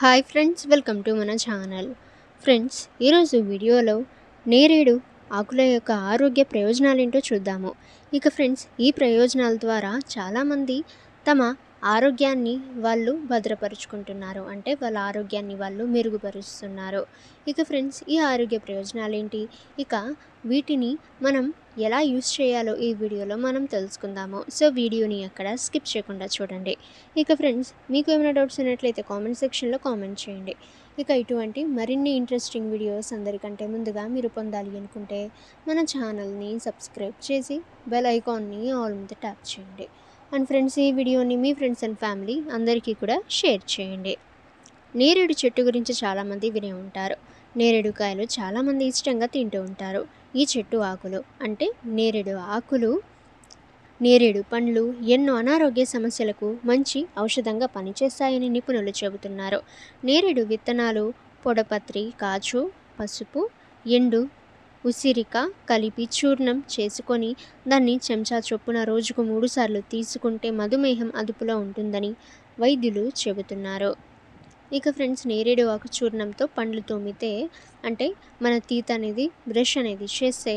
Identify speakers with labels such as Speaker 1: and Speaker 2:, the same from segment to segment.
Speaker 1: Hi friends welcome to మన channel. Friends ఈరోజు వీడియోలో నేరేడు ఆకుల యొక్క ఆరోగ్య ప్రయోజనాలు ఏంటో చూద్దాము. ఇక ఫ్రెండ్స్ ఈ ప్రయోజనాల ద్వారా చాలామంది తమ ఆరోగ్యాన్ని వాళ్ళు భద్రపరుచుకుంటున్నారు. అంటే వాళ్ళ ఆరోగ్యాన్ని వాళ్ళు మెరుగుపరుస్తున్నారు. ఇక ఫ్రెండ్స్ ఈ ఆరోగ్య ప్రయోజనాలు ఏంటి ఇక వీటిని మనం ఎలా యూస్ చేయాలో ఈ వీడియోలో మనం తెలుసుకుందాము. సో వీడియోని అక్కడ స్కిప్ చేయకుండా చూడండి. ఇక ఫ్రెండ్స్ మీకు ఏమైనా డౌట్స్ ఉన్నట్లయితే కామెంట్ సెక్షన్లో కామెంట్ చేయండి. ఇక ఇటువంటి మరిన్ని ఇంట్రెస్టింగ్ వీడియోస్ అందరికంటే ముందుగా మీరు పొందాలి అనుకుంటే మన ఛానల్ని సబ్స్క్రైబ్ చేసి బెల్ ఐకాన్ని ఆల్ మీద ట్యాప్ చేయండి. అండ్ ఫ్రెండ్స్ ఈ వీడియోని మీ ఫ్రెండ్స్ అండ్ ఫ్యామిలీ అందరికీ కూడా షేర్ చేయండి. నేరేడు చెట్టు గురించి చాలామంది వినే ఉంటారు. నేరేడు కాయలు చాలామంది ఇష్టంగా తింటూ ఉంటారు. ఈ చెట్టు ఆకులు అంటే నేరేడు ఆకులు నేరేడు పండ్లు ఎన్నో అనారోగ్య సమస్యలకు మంచి ఔషధంగా పనిచేస్తాయని నిపుణులు చెబుతున్నారు. నేరేడు విత్తనాలు పొడపత్రి కాచు పసుపు ఎండు ఉసిరిక కలిపి చూర్ణం చేసుకొని దాన్ని చెంచా చొప్పున రోజుకు మూడుసార్లు తీసుకుంటే మధుమేహం అదుపులో ఉంటుందని వైద్యులు చెబుతున్నారు. ఇక ఫ్రెండ్స్ నేరేడు ఆకు చూర్ణంతో పండ్లు తోమితే అంటే మన తీత అనేది బ్రష్ అనేది చేస్తే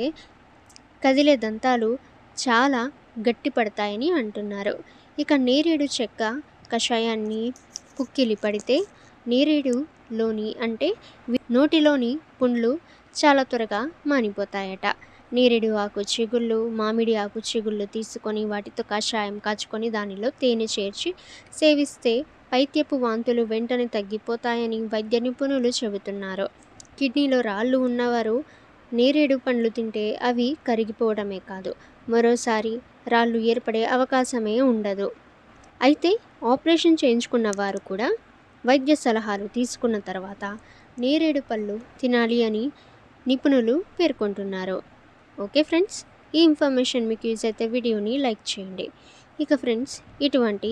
Speaker 1: కదిలే దంతాలు చాలా గట్టి పడతాయని అంటున్నారు. ఇక నేరేడు చెక్క కషాయాన్ని పుక్కిలి పడితే నేరేడులోని అంటే నోటిలోని పుండ్లు చాలా త్వరగా మానిపోతాయట. నేరేడు ఆకు చిగుళ్ళు మామిడి ఆకు చిగుళ్ళు తీసుకొని వాటితో కషాయం కాచుకొని దానిలో తేనె చేర్చి సేవిస్తే పైత్యపు వాంతులు వెంటనే తగ్గిపోతాయని వైద్య నిపుణులు చెబుతున్నారు. కిడ్నీలో రాళ్ళు ఉన్నవారు నేరేడు పండ్లు తింటే అవి కరిగిపోవడమే కాదు. మరోసారి రాళ్ళు ఏర్పడే అవకాశమే ఉండదు. అయితే ఆపరేషన్ చేయించుకున్న వారు కూడా వైద్య సలహాలు తీసుకున్న తర్వాత నేరేడు పళ్ళు తినాలి అని నిపుణులు పేర్కొంటున్నారు. ఓకే ఫ్రెండ్స్ ఈ ఇన్ఫర్మేషన్ మీకు యూజ్ అయితే వీడియోని లైక్ చేయండి. ఇక ఫ్రెండ్స్ ఇటువంటి